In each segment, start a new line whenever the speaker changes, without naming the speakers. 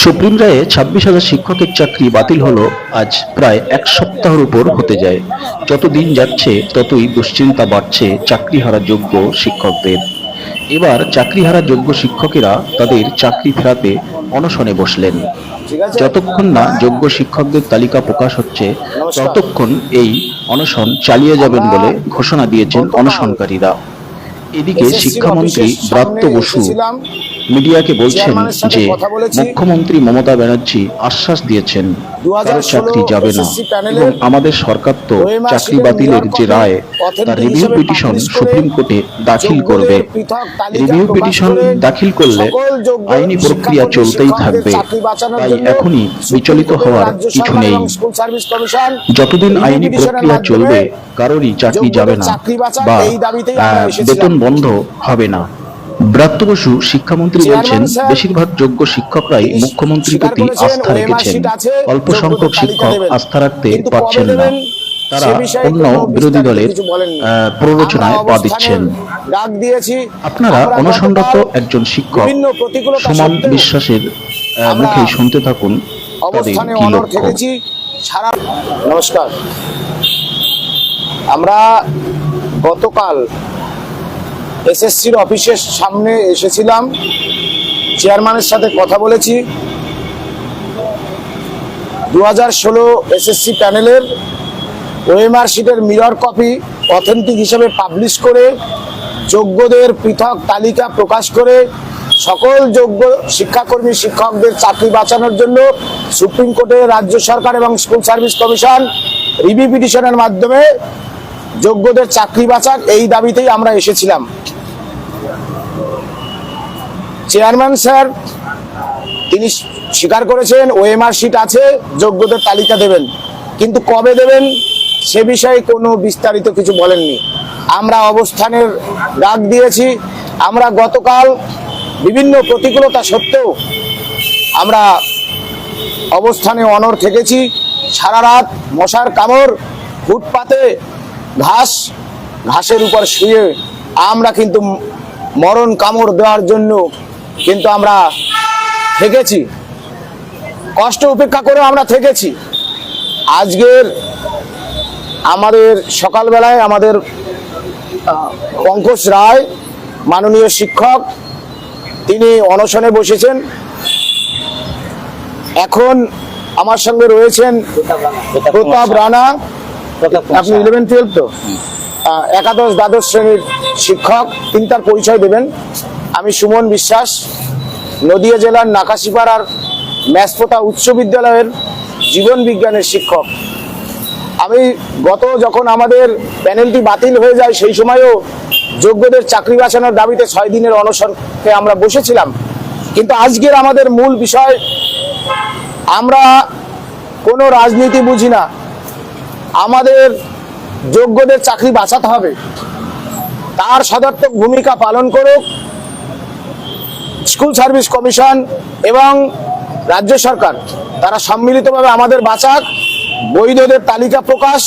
Supreme রায়ে ছাব্বিশ হাজার শিক্ষকের চাকরি বাতিল হলো, আজ প্রায় এক সপ্তাহের উপর হতে যায়। যত দিন যাচ্ছে, ততই দুশ্চিন্তা বাড়ছে চাকরিহারা যোগ্য শিক্ষকদের। এবার চাকরিহারা যোগ্য শিক্ষকেরা তাদের চাকরি ফেরাতে অনশনে বসলেন। যতক্ষণ না যোগ্য শিক্ষকদের তালিকা প্রকাশ হচ্ছে, ততক্ষণ এই অনশন চালিয়ে যাবেন বলে ঘোষণা দিয়েছেন অনশনকারীরা। এদিকে শিক্ষামন্ত্রী ব্রাত্য বসু মিডিয়াকে বলছেন যে মুখ্যমন্ত্রী মমতা ব্যানার্জি আশ্বাস দিয়েছেন কারও চাকরি যাবে না। এবং আমাদের সরকার তো চাকরি বাতিলের যে রায় তার রিভিউ পিটিশন সুপ্রিম কোর্টে দাখিল করবে। রিভিউ পিটিশন দাখিল করলে আইনি প্রক্রিয়া চলতেই থাকবে। তাই এখনই বিচলিত হওয়ার কিছু নেই। যতদিন আইনি প্রক্রিয়া চলবে কারোরই চাকরি যাবে না বা বেতন বন্ধ হবে না। ব্রাত্য বসু শিক্ষামন্ত্রী বলছেন বেশিরভাগ যোগ্য শিক্ষকরাই মুখ্যমন্ত্রীর প্রতি আস্থা রেখেছেন। অল্প সংখ্যক শিক্ষক আস্থা রাখতে পারছেন না। তারা অন্য বিরোধী দলের প্ররোচনায় পা দিচ্ছেন। আপনারা একজন শিক্ষক সুমন বিশ্বাসের মুখে শুনতে থাকুন তাদের
অবস্থানে
কি
অনর
লক্ষ্য?
থেকেছি। সারা নমস্কার। আমরা গতকাল এসএসসির অফিসের সামনে এসেছিলাম। চেয়ারম্যানের সাথে কথা বলেছি। দু হাজার ষোলো এসএসসি প্যানেলের ওএমআর শিটের মিরর কপি অথেন্টিক হিসেবে পাবলিশ করে যোগ্যদের পৃথক তালিকা প্রকাশ করে সকল যোগ্য শিক্ষাকর্মী, শিক্ষকদের চাকরি বাঁচানোর জন্য সুপ্রিম কোর্টে রাজ্য সরকার এবং স্কুল সার্ভিস কমিশন রিভি পিটিশনের মাধ্যমে যোগ্যদের চাকরি বাঁচাক, এই দাবিতেই আমরা এসেছিলাম। চেয়ারম্যান স্যার, তিনি স্বীকার করেছেন, ওএমআর শিট আছে, যোগ্যদের তালিকা দেবেন। কিন্তু কবে দেবেন, সে বিষয়ে কোনো বিস্তারিত কিছু বলেননি। আমরা অবস্থানের ডাক দিয়েছি। আমরা গতকাল বিভিন্ন প্রতিকূলতা সত্ত্বেও আমরা অবস্থানে অনর থেকেছি। সারা রাত মশার কামড়, ফুটপাতে ঘাস, ঘাসের উপর শুয়ে আমরা কিন্তু মরণ কামড় দেওয়ার জন্য কিন্তু আমরা থেকেছি। কষ্ট উপেক্ষা করে আমরা থেকেছি। আজকের আমাদের সকালবেলায় আমাদের পঙ্কজ রায়, মাননীয় শিক্ষক, তিনি অনশনে বসেছেন। এখন আমার সঙ্গে রয়েছেন প্রতাপ রানা। আপনি ইলেভেন টুয়েলভ তো? একাদশ দ্বাদশ শ্রেণির শিক্ষক তিনি তার পরিচয় দেবেন। আমি সুমন বিশ্বাস নদিয়া জেলার নাকাশিপাড়ার ম্যাসপোতা উচ্চ বিদ্যালয়ের জীবন বিজ্ঞানের শিক্ষক। আমি গত যখন আমাদের প্যানেলটি বাতিল হয়ে যায় সেই সময়ও যোগ্যদের চাকরি বাঁচানোর দাবিতে ছয় দিনের অনশনকে আমরা বসেছিলাম। কিন্তু আজকের আমাদের মূল বিষয় আমরা কোনো রাজনীতি বুঝি না। আমাদের যোগ্যদের চাকরি বাঁচাতে হবে। তার সদর্থক ভূমিকা পালন করুক স্কুল সার্ভিস কমিশন এবং রাজ্য সরকার। তারা সম্মিলিতভাবে আমাদের বাঁচাক। বৈধদের তালিকা প্রকাশ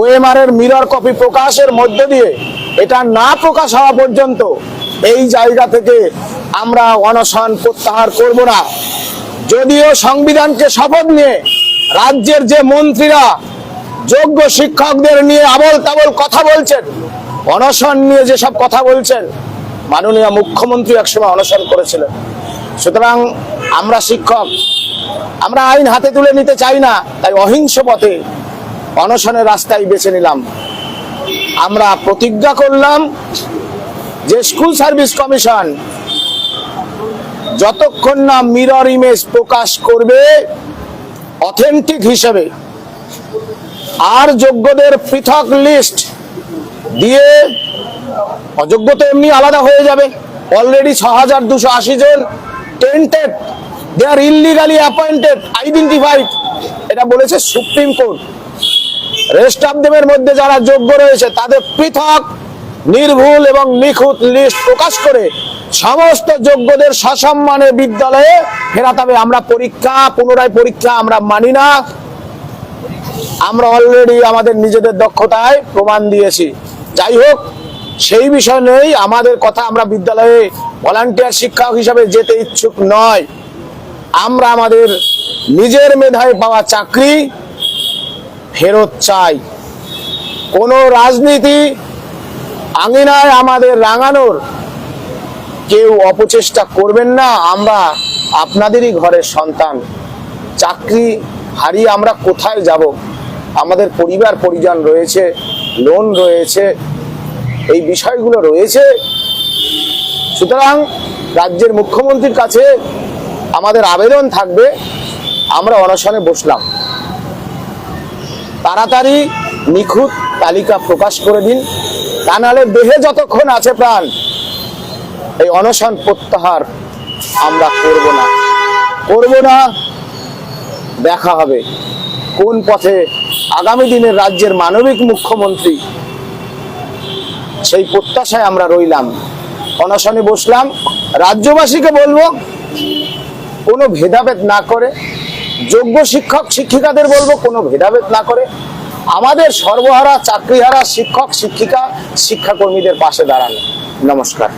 ওএমআর এর মিরর কপি প্রকাশের মধ্য দিয়ে এটা না প্রকাশ হওয়া পর্যন্ত এই জায়গা থেকে আমরা অনশন প্রত্যাহার করব না। যদিও সংবিধানকে শপথ নিয়ে রাজ্যের যে মন্ত্রীরা যোগ্য শিক্ষকদের নিয়ে আবল তাবল কথা বলছেন। অনশন নিয়ে যেসব কথা বলছেন, মাননীয় মুখ্যমন্ত্রী একসময় অনশন করেছিলেন। সুতরাং আমরা শিক্ষক, আমরা আইন হাতে তুলে নিতে চাই না, তাই অহিংস পথে অনশনের রাস্তায় বেছে নিলাম। আমরা প্রতিজ্ঞা করলাম যে স্কুল সার্ভিস কমিশন যতক্ষণ না মিরর ইমেজ প্রকাশ করবে, অথেন্টিক হিসেবে আর যোগ্যদের পৃথক লিস্ট দিয়ে অযোগ্য তো এমনি আলাদা হয়ে যাবে। অলরেডি ছ হাজার দুশো আশি জন tainted they are illegally appointed identified এটা বলেছে সুপ্রিম কোর্ট। রেস্ট অফ দেমের মধ্যে যারা যোগ্য রয়েছে, তাদের পৃথক, নির্ভুল এবং নিখুঁত লিস্ট প্রকাশ করে সমস্ত যোগ্যদের সসম্মানে বিদ্যালয়ে ফেরাতে হবে। আমরা পরীক্ষা, পুনরায় পরীক্ষা আমরা মানি না। আমরা অলরেডি আমাদের নিজেদের দক্ষতায় প্রমাণ দিয়েছি। যাই হোক, সেই বিষয় নেই আমাদের কথা আমরা বিদ্যালয়ে ভলান্টিয়ার শিক্ষক হিসাবে যেতে ইচ্ছুক নয়। আমরা আমাদের নিজের মেধায় পাওয়া চাকরি ফেরত চাই। কোনো রাজনীতি আঙিনায় আমাদের রাঙানোর কেউ অপচেষ্টা করবেন না। আমরা আপনাদেরই ঘরের সন্তান। চাকরি হারিয়ে আমরা কোথায় যাব? আমাদের পরিবার, পরিজন রয়েছে, লোন রয়েছে, এই বিষয়গুলো রয়েছে। সুতরাং রাজ্যের মুখ্যমন্ত্রীর কাছে আমাদের আবেদন থাকবে, আমরা অনশনে বসলাম। তাড়াতাড়ি নিখুঁত তালিকা প্রকাশ করে দিন, তা নাহলে দেহে যতক্ষণ আছে প্রাণ, এই অনশন প্রত্যাহার আমরা করব না। করব না, দেখা হবে। কোন পথে আগামী দিনের রাজ্যের মানবিক মুখ্যমন্ত্রী সেই প্রত্যাশায় আমরা রইলাম। অনশনে বসলাম। রাজ্যবাসীকে বলব, কোনো ভেদাভেদ না করে, যোগ্য শিক্ষক, শিক্ষিকাদের বলব, কোনো ভেদাভেদ না করে, আমাদের সর্বহারা, চাকরিহারা, শিক্ষক, শিক্ষিকা, শিক্ষাকর্মীদের পাশে দাঁড়ানো। নমস্কার।